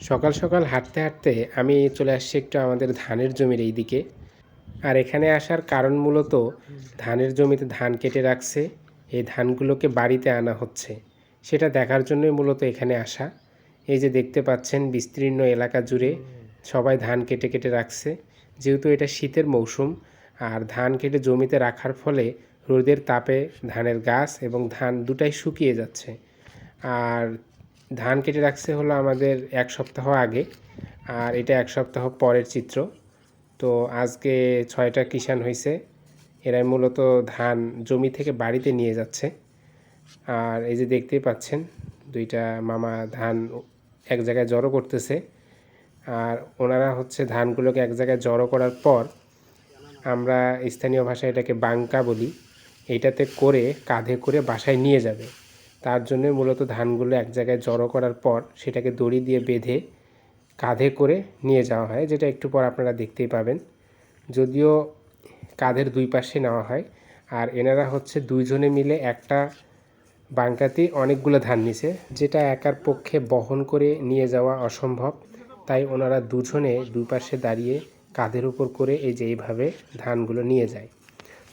সকাল সকাল হাঁটতে হাঁটতে আমি চলে আসছি একটু আমাদের ধানের জমির এই দিকে আর এখানে আসার কারণ মূলত ধানের জমিতে ধান কেটে রাখছে, এই ধানগুলোকে বাড়িতে আনা হচ্ছে। সেটা দেখার জন্যই মূলত এখানে আসা। এই যে দেখতে পাচ্ছেন বিস্তীর্ণ এলাকা জুড়ে সবাই ধান কেটে কেটে রাখছে। যেহেতু এটা শীতের মৌসুম, আর ধান কেটে জমিতে রাখার ফলে রোদের তাপে ধানের গাছ এবং ধান দুটাই শুকিয়ে যাচ্ছে। আর ধান কেটে রাখছে হলো আমাদের এক সপ্তাহ আগে, আর এটা এক সপ্তাহ পরের চিত্র। তো আজকে ছয়টা কিষান হয়েছে এরাই মূলত ধান জমি থেকে বাড়িতে নিয়ে যাচ্ছে। আর এই যে দেখতেই পাচ্ছেন, দুইটা মামা ধান এক জায়গায় জড়ো করতেছে। আর ওনারা হচ্ছে ধানগুলোকে এক জায়গায় জড়ো করার পর আমরা স্থানীয় ভাষায় এটাকে বাঙ্কা বলি। এটাতে করে কাঁধে করে বাসায় নিয়ে যাবে। তার জন্য মূলত ধানগুলো এক জায়গায় জড়ো করার পর সেটাকে দড়ি দিয়ে বেঁধে কাঁধে করে নিয়ে যাওয়া হয়, যেটা একটু পর আপনারা দেখতেই পাবেন। যদিও কাঁধের দুই পাশে নেওয়া হয়, আর এনারা হচ্ছে দুইজনে মিলে একটা বাঙ্কাতেই অনেকগুলো ধান নিছে, যেটা একার পক্ষে বহন করে নিয়ে যাওয়া অসম্ভব। তাই ওনারা দুজনে দুই পাশে দাঁড়িয়ে কাঁধের উপর করে এই যে এইভাবে ধানগুলো নিয়ে যায়।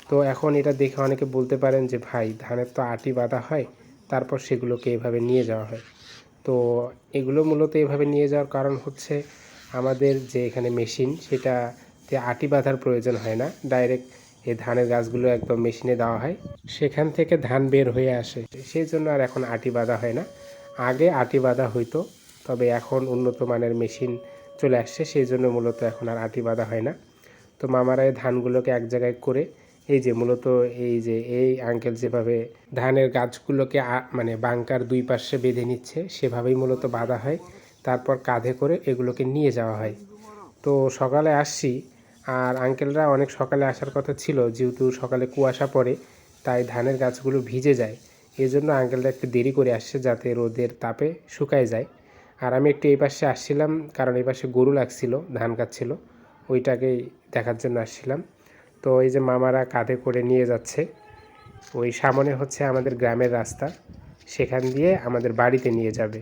তো এখন এটা দেখে অনেকে বলতে পারেন যে, ভাই, ধানের তো আটি বাঁধা হয় তারপর সেগুলোকে এভাবে নিয়ে যাওয়া হয়। তো এগুলো মূলত এভাবে নিয়ে যাওয়ার কারণ হচ্ছে আমাদের যে এখানে মেশিন, সেটাতে আটি বাঁধার প্রয়োজন হয় না। ডাইরেক্ট এই ধানের গাছগুলো একদম মেশিনে দেওয়া হয়। সেখান থেকে ধান বের হয়ে আসে। সেই জন্য আর এখন আটি বাঁধা হয় না। আগে আটি বাঁধা হইতো, তবে এখন উন্নত মানের মেশিন চলে আসছে। সেই জন্য মূলত এখন আর আটি বাঁধা হয় না। তো মামারা এই ধানগুলোকে এক জায়গায় করে এই যে মূলত এই যে এই আঙ্কেল যেভাবে ধানের গাছগুলোকে মানে বাংকার দুই পাশে বেঁধে নিচ্ছে, সেভাবেই মূলত বাঁধা হয়। তারপর কাঁধে করে এগুলোকে নিয়ে যাওয়া হয়। তো সকালে আসছি, আর আঙ্কেলরা অনেক সকালে আসার কথা ছিল, যেহেতু সকালে কুয়াশা পড়ে, তাই ধানের গাছগুলো ভিজে যায়। এই জন্য আঙ্কেলরা একটু দেরি করে আসছে যাতে রোদের তাপে শুকায় যায়। আর আমি একটু এই পাশে আসছিলাম, কারণ এই পাশে গরু লাগছিল, ধান কাটছিল, ওইটাকেই দেখার জন্য আসছিলাম। তো এই যে মামারা কাঁধে করে নিয়ে যাচ্ছে, ওই সামনে হচ্ছে আমাদের গ্রামের রাস্তা। সেখান দিয়ে আমাদের বাড়িতে নিয়ে যাবে।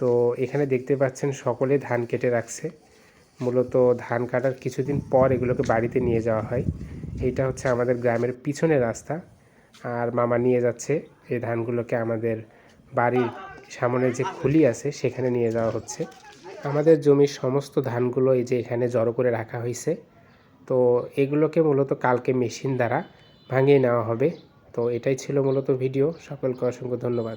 তো এখানে দেখতে পাচ্ছেন সকলে ধান কেটে রাখছে। মূলত ধান কাটার কিছুদিন পর এগুলোকে বাড়িতে নিয়ে যাওয়া হয়। এইটা হচ্ছে আমাদের গ্রামের পিছনের রাস্তা। আর মামা নিয়ে যাচ্ছে এই ধানগুলোকে আমাদের বাড়ির সামনে যে খুলি আছে, সেখানে নিয়ে যাওয়া হচ্ছে। আমাদের জমির সমস্ত ধানগুলো এই যে এখানে জড়ো করে রাখা হয়েছে। তো এগুলোকে মূলত কালকে মেশিন দ্বারা ভাঙিয়ে নেওয়া হবে। তো এটাই ছিল মূলত ভিডিও। সকলকে অসংখ্য ধন্যবাদ।